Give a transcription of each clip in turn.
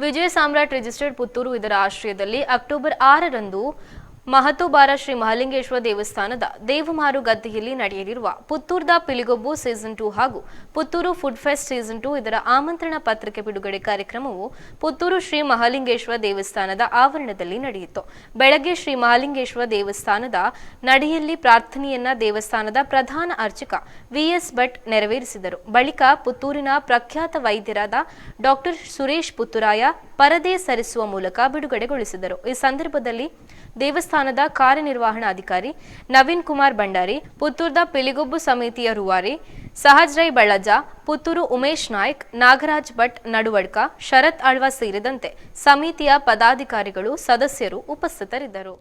ವಿಜಯ ಸಾಮ್ರಾಟ್ registered Puttur ಇದರ ಆಶ್ರಯದಲ್ಲಿ October ಆರರಂದು ಮಹತೋಬಾರ ಶ್ರೀ ಮಹಲಿಂಗೇಶ್ವರ ದೇವಸ್ಥಾನದ ದೇವಮಾರು ಗದ್ದೆಯಲ್ಲಿ ನಡೆಯಲಿರುವ ಪುತ್ತೂರ್ದ ಪಿಲಿಗೊಬ್ಬು ಸೀಸನ್ ಟು ಹಾಗೂ Puttur food fest season two ಇದರ ಆಮಂತ್ರಣ ಪತ್ರಿಕೆ ಬಿಡುಗಡೆ ಕಾರ್ಯಕ್ರಮವು ಪುತ್ತೂರು ಶ್ರೀ ಮಹಾಲಿಂಗೇಶ್ವರ ದೇವಸ್ಥಾನದ ಆವರಣದಲ್ಲಿ ನಡೆಯಿತು. ಬೆಳಗ್ಗೆ ಶ್ರೀ ಮಹಾಲಿಂಗೇಶ್ವರ ದೇವಸ್ಥಾನದ ನಡೆಯಲ್ಲಿ ಪ್ರಾರ್ಥನೆಯನ್ನ ದೇವಸ್ಥಾನದ ಪ್ರಧಾನ ಅರ್ಚಕ ವಿಎಸ್ ಭಟ್ ನೆರವೇರಿಸಿದರು. ಬಳಿಕ ಪುತ್ತೂರಿನ ಪ್ರಖ್ಯಾತ ವೈದ್ಯರಾದ ಡಾಕ್ಟರ್ ಸುರೇಶ್ ಪುತ್ತೂರಾಯ ಪರದೆ ಸರಿಸುವ ಮೂಲಕ ಬಿಡುಗಡೆಗೊಳಿಸಿದರು. ಈ ಸಂದರ್ಭದಲ್ಲಿ ದೇವಸ್ಥಾನದ ಕಾರ್ಯನಿರ್ವಹಣಾಧಿಕಾರಿ ನವೀನ್ ಕುಮಾರ್ ಭಂಡಾರಿ, ಪುತ್ತೂರ್ದ ಪಿಲಿಗೊಬ್ಬು ಸಮಿತಿಯ ರೂವಾರಿ ಸಹಜ್ ರೈ ಬಳ್ಳಜ ಪುತ್ತೂರು ಉಮೇಶ್ ನಾಯ್ಕ್, ನಾಗರಾಜ್ ಭಟ್ ನಡುವಡ್ಕ, ಶರತ್ ಆಳ್ವ ಸೇರಿದಂತೆ ಸಮಿತಿಯ ಪದಾಧಿಕಾರಿಗಳು, ಸದಸ್ಯರು ಉಪಸ್ಥಿತರಿದ್ದರು.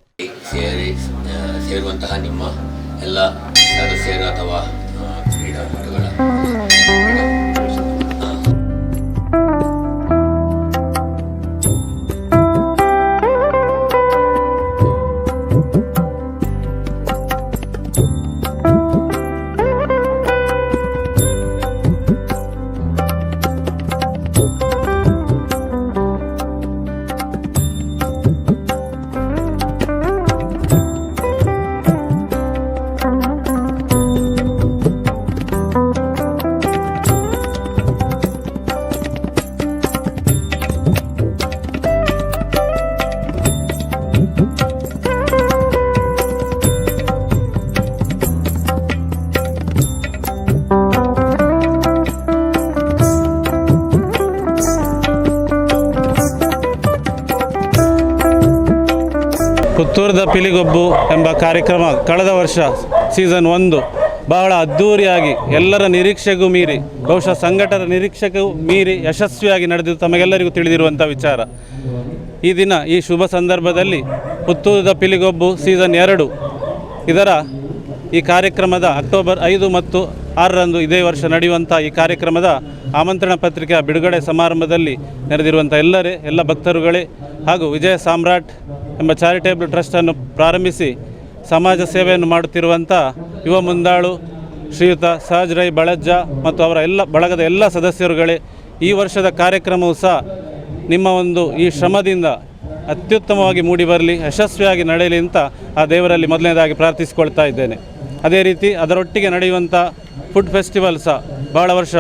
ಪುತ್ತೂರದ ಪಿಲಿಗೊಬ್ಬು ಎಂಬ ಕಾರ್ಯಕ್ರಮ ಕಳೆದ ವರ್ಷ ಸೀಸನ್ ಒಂದು ಬಹಳ ಅದ್ಧೂರಿಯಾಗಿ ಎಲ್ಲರ ನಿರೀಕ್ಷೆಗೂ ಮೀರಿ, ಬಹುಶಃ ಸಂಘಟನೆ ನಿರೀಕ್ಷೆಗೂ ಮೀರಿ ಯಶಸ್ವಿಯಾಗಿ ನಡೆದಿದ್ದು ತಮಗೆಲ್ಲರಿಗೂ ತಿಳಿದಿರುವಂಥ ವಿಚಾರ. ಈ ದಿನ, ಈ ಶುಭ ಸಂದರ್ಭದಲ್ಲಿ ಪುತ್ತೂರದ ಪಿಲಿಗೊಬ್ಬು ಸೀಸನ್ ಎರಡು. ಇದರ ಈ ಕಾರ್ಯಕ್ರಮದ ಅಕ್ಟೋಬರ್ ಐದು ಮತ್ತು ಆರರಂದು ಇದೇ ವರ್ಷ ನಡೆಯುವಂಥ ಈ ಕಾರ್ಯಕ್ರಮದ ಆಮಂತ್ರಣ ಪತ್ರಿಕೆಯ ಬಿಡುಗಡೆ ಸಮಾರಂಭದಲ್ಲಿ ನೆರೆದಿರುವಂಥ ಎಲ್ಲರೇ, ಎಲ್ಲ ಭಕ್ತರುಗಳೇ ಹಾಗೂ ವಿಜಯ ಸಾಮ್ರಾಟ್ ಎಂಬ ಚಾರಿಟೇಬಲ್ ಟ್ರಸ್ಟನ್ನು ಪ್ರಾರಂಭಿಸಿ ಸಮಾಜ ಸೇವೆಯನ್ನು ಮಾಡುತ್ತಿರುವಂಥ ಯುವ ಮುಂದಾಳು ಶ್ರೀಯುತ ಸಹಜ್ ರೈ ಬಳಜ್ಜ ಮತ್ತು ಅವರ ಎಲ್ಲ ಬಳಗದ ಎಲ್ಲ ಸದಸ್ಯರುಗಳೇ, ಈ ವರ್ಷದ ಕಾರ್ಯಕ್ರಮವು ಸಹ ನಿಮ್ಮ ಒಂದು ಈ ಶ್ರಮದಿಂದ ಅತ್ಯುತ್ತಮವಾಗಿ ಮೂಡಿ ಬರಲಿ, ಯಶಸ್ವಿಯಾಗಿ ನಡೆಯಲಿ ಅಂತ ಆ ದೇವರಲ್ಲಿ ಮೊದಲನೇದಾಗಿ ಪ್ರಾರ್ಥಿಸಿಕೊಳ್ತಾ ಇದ್ದೇನೆ. ಅದೇ ರೀತಿ ಅದರೊಟ್ಟಿಗೆ ನಡೆಯುವಂಥ ಫುಡ್ ಫೆಸ್ಟಿವಲ್ ಸಹ ಭಾಳ ವರ್ಷ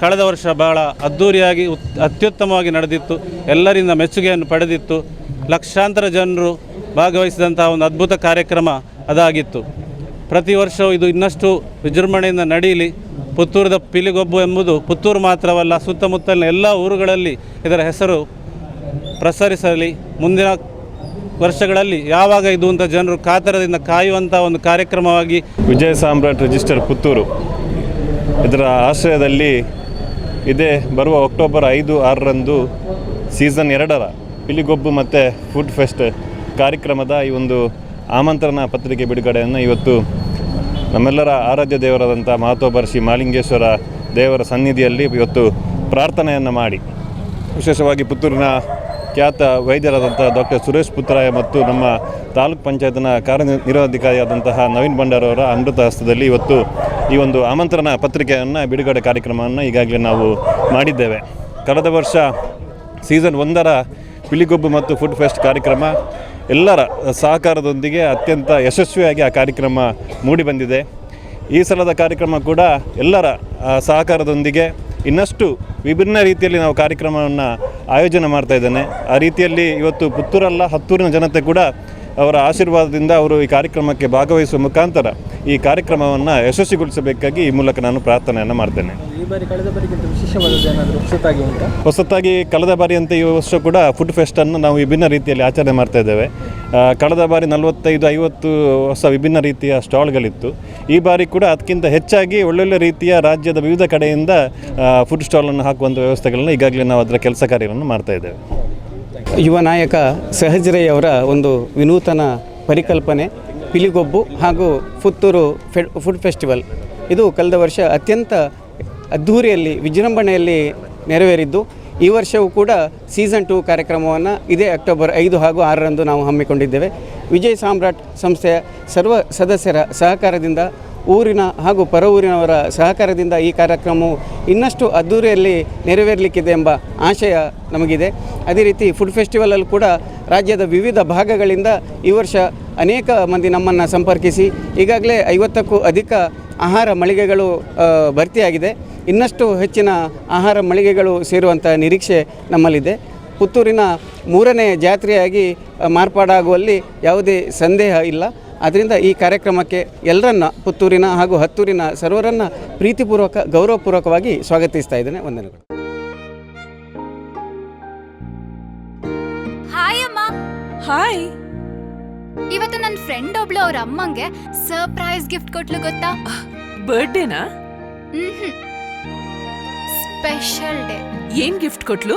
ಕಳೆದ ವರ್ಷ ಭಾಳ ಅದ್ಧೂರಿಯಾಗಿ ಅತ್ಯುತ್ತಮವಾಗಿ ನಡೆದಿತ್ತು. ಎಲ್ಲರಿಂದ ಮೆಚ್ಚುಗೆಯನ್ನು ಪಡೆದಿತ್ತು. ಲಕ್ಷಾಂತರ ಜನರು ಭಾಗವಹಿಸಿದಂತಹ ಒಂದು ಅದ್ಭುತ ಕಾರ್ಯಕ್ರಮ ಅದಾಗಿತ್ತು. ಪ್ರತಿ ವರ್ಷವೂ ಇದು ಇನ್ನಷ್ಟು ವಿಜೃಂಭಣೆಯಿಂದ ನಡೆಯಲಿ. ಪುತ್ತೂರದ ಪಿಲಿಗೊಬ್ಬು ಎಂಬುದು ಪುತ್ತೂರು ಮಾತ್ರವಲ್ಲ ಸುತ್ತಮುತ್ತಲಿನ ಎಲ್ಲ ಊರುಗಳಲ್ಲಿ ಇದರ ಹೆಸರು ಪ್ರಸರಿಸಲಿ. ಮುಂದಿನ ವರ್ಷಗಳಲ್ಲಿ ಯಾವಾಗ ಇದು ಅಂತ ಜನರು ಕಾತರದಿಂದ ಕಾಯುವಂಥ ಒಂದು ಕಾರ್ಯಕ್ರಮವಾಗಿ ವಿಜಯ ಸಾಮ್ರಾಟ್ ರಿಜಿಸ್ಟರ್ ಪುತ್ತೂರು ಇದರ ಆಶ್ರಯದಲ್ಲಿ ಇದೇ ಬರುವ ಅಕ್ಟೋಬರ್ ಐದು ಆರರಂದು ಸೀಸನ್ ಎರಡರ ಪಿಲಿಗೊಬ್ಬು ಮತ್ತು ಫುಡ್ ಫೆಸ್ಟ್ ಕಾರ್ಯಕ್ರಮದ ಈ ಒಂದು ಆಮಂತ್ರಣ ಪತ್ರಿಕೆ ಬಿಡುಗಡೆಯನ್ನು ಇವತ್ತು ನಮ್ಮೆಲ್ಲರ ಆರಾಧ್ಯ ದೇವರಾದಂಥ ಶ್ರೀ ಮಾಲಿಂಗೇಶ್ವರ ದೇವರ ಸನ್ನಿಧಿಯಲ್ಲಿ ಇವತ್ತು ಪ್ರಾರ್ಥನೆಯನ್ನು ಮಾಡಿ. ವಿಶೇಷವಾಗಿ ಪುತ್ತೂರಿನ ಖ್ಯಾತ ವೈದ್ಯರಾದಂಥ ಡಾಕ್ಟರ್ ಸುರೇಶ್ ಪುತ್ರಾಯ ಮತ್ತು ನಮ್ಮ ತಾಲೂಕ್ ಪಂಚಾಯತ್ನ ಕಾರ್ಯನಿರ್ವಹಣಾಧಿಕಾರಿಯಾದಂತಹ ನವೀನ್ ಭಂಡಾರ್ ಅವರ ಅಮೃತ ಹಸ್ತದಲ್ಲಿ ಇವತ್ತು ಈ ಒಂದು ಆಮಂತ್ರಣ ಪತ್ರಿಕೆಯನ್ನು ಬಿಡುಗಡೆ ಕಾರ್ಯಕ್ರಮವನ್ನು ಈಗಾಗಲೇ ನಾವು ಮಾಡಿದ್ದೇವೆ. ಕಳೆದ ವರ್ಷ ಸೀಸನ್ ಒಂದರ ಪಿಲಿಗೊಬ್ಬು ಮತ್ತು ಫುಡ್ ಫೆಸ್ಟ್ ಕಾರ್ಯಕ್ರಮ ಎಲ್ಲರ ಸಹಕಾರದೊಂದಿಗೆ ಅತ್ಯಂತ ಯಶಸ್ವಿಯಾಗಿ ಆ ಕಾರ್ಯಕ್ರಮ ಮೂಡಿಬಂದಿದೆ ಈ ಸಲದ ಕಾರ್ಯಕ್ರಮ ಕೂಡ ಎಲ್ಲರ ಸಹಕಾರದೊಂದಿಗೆ ಇನ್ನಷ್ಟು ವಿಭಿನ್ನ ರೀತಿಯಲ್ಲಿ ನಾವು ಕಾರ್ಯಕ್ರಮವನ್ನು ಆಯೋಜನೆ ಮಾಡ್ತಾ ಇದ್ದೇನೆ. ಆ ರೀತಿಯಲ್ಲಿ ಇವತ್ತು ಪುತ್ತೂರಲ್ಲ ಹತ್ತೂರಿನ ಜನತೆ ಕೂಡ ಅವರ ಆಶೀರ್ವಾದದಿಂದ ಅವರು ಈ ಕಾರ್ಯಕ್ರಮಕ್ಕೆ ಭಾಗವಹಿಸುವ ಮುಖಾಂತರ ಈ ಕಾರ್ಯಕ್ರಮವನ್ನು ಯಶಸ್ವಿಗೊಳಿಸಬೇಕಾಗಿ ಈ ಮೂಲಕ ನಾನು ಪ್ರಾರ್ಥನೆಯನ್ನು ಮಾಡ್ತೇನೆ. ಹೊಸತಾಗಿ ಕಳೆದ ಬಾರಿಯಂತೆ ಈ ವರ್ಷ ಕೂಡ ಫುಡ್ ಫೆಸ್ಟನ್ನು ನಾವು ವಿಭಿನ್ನ ರೀತಿಯಲ್ಲಿ ಆಚರಣೆ ಮಾಡ್ತಾ ಇದ್ದೇವೆ. ಕಳೆದ ಬಾರಿ ನಲವತ್ತೈದು ಐವತ್ತು ಹೊಸ ವಿಭಿನ್ನ ರೀತಿಯ ಸ್ಟಾಲ್ಗಳಿತ್ತು. ಈ ಬಾರಿ ಕೂಡ ಅದಕ್ಕಿಂತ ಹೆಚ್ಚಾಗಿ ಒಳ್ಳೊಳ್ಳೆ ರೀತಿಯ ರಾಜ್ಯದ ವಿವಿಧ ಕಡೆಯಿಂದ ಫುಡ್ ಸ್ಟಾಲನ್ನು ಹಾಕುವಂಥ ವ್ಯವಸ್ಥೆಗಳನ್ನು ಈಗಾಗಲೇ ನಾವು ಅದರ ಕೆಲಸ ಕಾರ್ಯಗಳನ್ನು ಮಾಡ್ತಾ ಇದ್ದೇವೆ. ಯುವ ನಾಯಕ ಸಹಜ್ ಅವರ ಒಂದು ವಿನೂತನ ಪರಿಕಲ್ಪನೆ, ಪಿಲಿಗೊಬ್ಬು ಹಾಗೂ ಪುತ್ತೂರು ಫೆ, ಫುಡ್ ಫೆಸ್ಟಿವಲ್. ಇದು ಕಳೆದ ವರ್ಷ ಅತ್ಯಂತ ಅದ್ಧೂರಿಯಲ್ಲಿ, ವಿಜೃಂಭಣೆಯಲ್ಲಿ ನೆರವೇರಿದ್ದು, ಈ ವರ್ಷವೂ ಕೂಡ ಸೀಸನ್ ಟು ಕಾರ್ಯಕ್ರಮವನ್ನು ಇದೇ ಅಕ್ಟೋಬರ್ ಐದು ಹಾಗೂ ಆರರಂದು ನಾವು ಹಮ್ಮಿಕೊಂಡಿದ್ದೇವೆ. ವಿಜಯ್ ಸಾಮ್ರಾಟ್ ಸಂಸ್ಥೆಯ ಸರ್ವ ಸದಸ್ಯರ ಸಹಕಾರದಿಂದ ಊರಿನ ಹಾಗೂ ಪರ ಊರಿನವರ ಸಹಕಾರದಿಂದ ಈ ಕಾರ್ಯಕ್ರಮವು ಇನ್ನಷ್ಟು ಅದ್ದೂರಿಯಲ್ಲಿ ನೆರವೇರಲಿಕ್ಕಿದೆ ಎಂಬ ಆಶಯ ನಮಗಿದೆ. ಅದೇ ರೀತಿ ಫುಡ್ ಫೆಸ್ಟಿವಲಲ್ಲಿ ಕೂಡ ರಾಜ್ಯದ ವಿವಿಧ ಭಾಗಗಳಿಂದ ಈ ವರ್ಷ ಅನೇಕ ಮಂದಿ ನಮ್ಮನ್ನು ಸಂಪರ್ಕಿಸಿ ಈಗಾಗಲೇ ಐವತ್ತಕ್ಕೂ ಅಧಿಕ ಆಹಾರ ಮಳಿಗೆಗಳು ಭರ್ತಿಯಾಗಿದೆ. ಇನ್ನಷ್ಟು ಹೆಚ್ಚಿನ ಆಹಾರ ಮಳಿಗೆಗಳು ಸೇರುವಂಥ ನಿರೀಕ್ಷೆ ನಮ್ಮಲ್ಲಿದೆ. ಪುತ್ತೂರಿನ ಮೂರನೇ ಜಾತ್ರೆಯಾಗಿ ಮಾರ್ಪಾಡಾಗುವಲ್ಲಿ ಯಾವುದೇ ಸಂದೇಹ ಇಲ್ಲ. ಆದ್ದರಿಂದ ಈ ಕಾರ್ಯಕ್ರಮಕ್ಕೆ ಎಲ್ಲರನ್ನ ಪುತ್ತೂರಿನ ಹಾಗೂ ಹತ್ತೂರಿನ ಸರ್ವರನ್ನ ಪ್ರೀತಿಪೂರ್ವಕ ಗೌರವಪೂರ್ವಕವಾಗಿ ಸ್ವಾಗತಿಸ್ತಾ ಇದ್ದೇನೆ. ವಂದನೆಗಳು. ಹಾಯ್ ಅಮ್ಮ. ಹಾಯ್ ಇವತ್ತು ನನ್ನ ಫ್ರೆಂಡ್ ಒಬ್ಳು ಅವ್ರ ಅಮ್ಮಂಗೆ ಸರ್ಪ್ರೈಸ್ ಗಿಫ್ಟ್ ಕೊಟ್ಲು ಗೊತ್ತಾ? ಬರ್ಡೇನಾ ಸ್ಪೆಷಲ್ ಡೇ ಏನ್ ಗಿಫ್ಟ್ ಕೊಟ್ಲು?